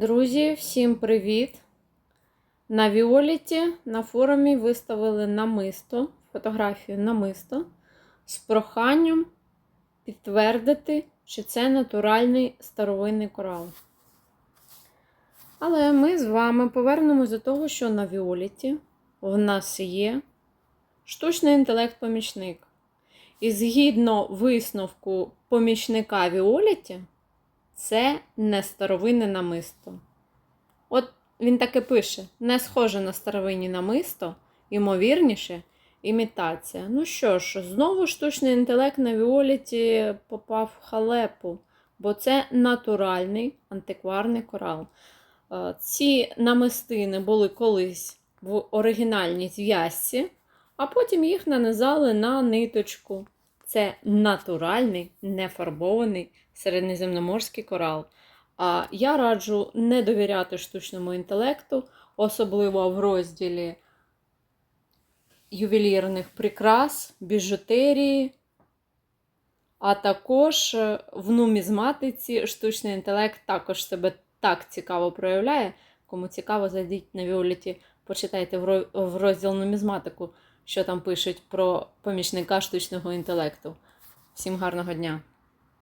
Друзі, всім привіт! На Віоліті на форумі виставили намисто, фотографію намисто з проханням підтвердити, що це натуральний старовинний корал. Але ми з вами повернемось до того, що на Віоліті в нас є штучний інтелект-помічник. І згідно висновку помічника Віоліті, це не старовинне намисто. От він таки пише: не схоже на старовинні намисто, ймовірніше, імітація. Ну що ж, знову штучний інтелект на Віоліті попав в халепу, бо це натуральний антикварний корал. Е, Ці намистини були колись в оригінальній зв'язці, а потім їх нанизали на ниточку. Це натуральний, нефарбований середньоземноморський корал. А я раджу не довіряти штучному інтелекту, особливо в розділі ювелірних прикрас, біжутерії, а також е, в нумізматиці штучний інтелект також себе так цікаво проявляє. Кому цікаво, зайдіть на Віоліті, почитайте в розділ нумізматику, що там пишуть про помічника штучного інтелекту. Всім гарного дня!